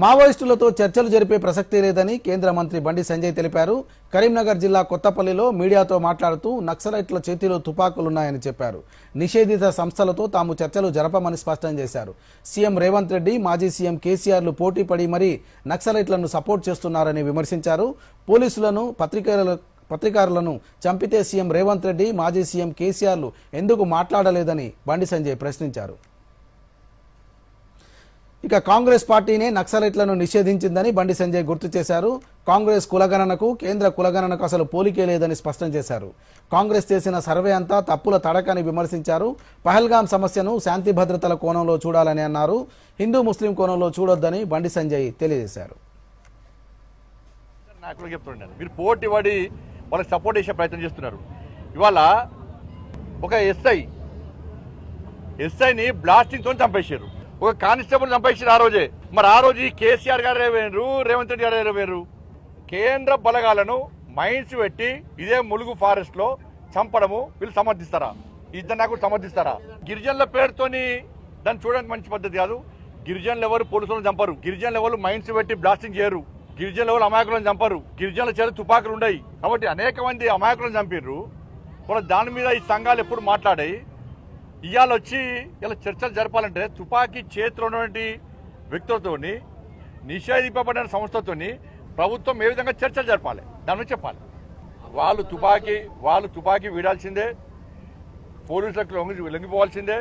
మావోయిస్టులతో చర్చలు జరిపే ప్రసక్తి లేదని కేంద్ర మంత్రి బండి సంజయ్ తెలిపారు. కరీంనగర్ జిల్లా కొత్తపల్లిలో మీడియాతో మాట్లాడుతూ నక్సలైట్ల చేతిలో తుపాకులున్నాయని చెప్పారు. నిషేధిత సంస్థలతో తాము చర్చలు జరపమని స్పష్టం చేశారు. సీఎం రేవంత్ రెడ్డి మాజీ సీఎం కేసీఆర్లు పోటీ పడి మరీ నక్సలైట్లను సపోర్ట్ చేస్తున్నారని విమర్శించారు. పోలీసులను పత్రికల పత్రికారులను చంపితే సీఎం రేవంత్ రెడ్డి మాజీ సీఎం కేసీఆర్లు ఎందుకు మాట్లాడలేదని బండి సంజయ్ ప్రశ్నించారు. ఇక కాంగ్రెస్ పార్టీనే నక్సలైట్లను నిషేధించిందని బండి సంజయ్ గుర్తు చేశారు. కాంగ్రెస్ కులగణనకు కేంద్ర కులగణనకు అసలు పోలికే లేదని స్పష్టం చేశారు. కాంగ్రెస్ చేసిన సర్వే అంతా తప్పుల తడకని విమర్శించారు. పహల్గాం సమస్యను శాంతి భద్రతల కోణంలో చూడాలని అన్నారు. హిందూ ముస్లిం కోణంలో చూడొద్దని బండి సంజయ్ తెలియజేశారు. మీరు పోటీ పడి వాళ్ళకి సపోర్ట్ చేసే ప్రయత్నం చేస్తున్నారు. ఇవాళ ఒక ఎస్ఐ ఎస్ఐని బ్లాస్టింగ్తో చంపేశారు. ఒక కానిస్టేబుల్ చంపేసారు ఆ రోజే. మరి ఆ రోజు కేసీఆర్ గారు వేరు రేవంత్ రెడ్డి గారు వేరు కేంద్ర బలగాలను మైన్స్ పెట్టి ఇదే ములుగు ఫారెస్ట్లో చంపడము వీళ్ళు సమర్థిస్తారా? ఇద్దరు నాకు సమర్థిస్తారా? గిరిజనుల పేరుతోని దాన్ని చూడడానికి మంచి పద్ధతి కాదు. గిరిజనులు ఎవరు? పోలీసులను చంపరు. గిరిజనులు ఎవరు? మైన్స్ పెట్టి బ్లాస్టింగ్ చేయరు. గిరిజనుల ఎవరు? అమాయకులను చంపరు. గిరిజనుల చేత తుపాకులు ఉన్నాయి కాబట్టి అనేక మంది అమాయకులను చంపారు దాని మీద ఈ సంఘాలు ఎప్పుడు మాట్లాడాయి? ఇవాళ వచ్చి ఇలా చర్చలు జరపాలంటే తుపాకీ చేతిలో ఉన్నటువంటి వ్యక్తులతోని నిషేధింపబడిన సంస్థతో ప్రభుత్వం ఏ విధంగా చర్చలు జరపాలి? దాని చెప్పాలి. వాళ్ళు తుపాకీ వాళ్ళు తుపాకీ వీడాల్సిందే పోలీసులకు లొంగి లొంగిపోవాల్సిందే.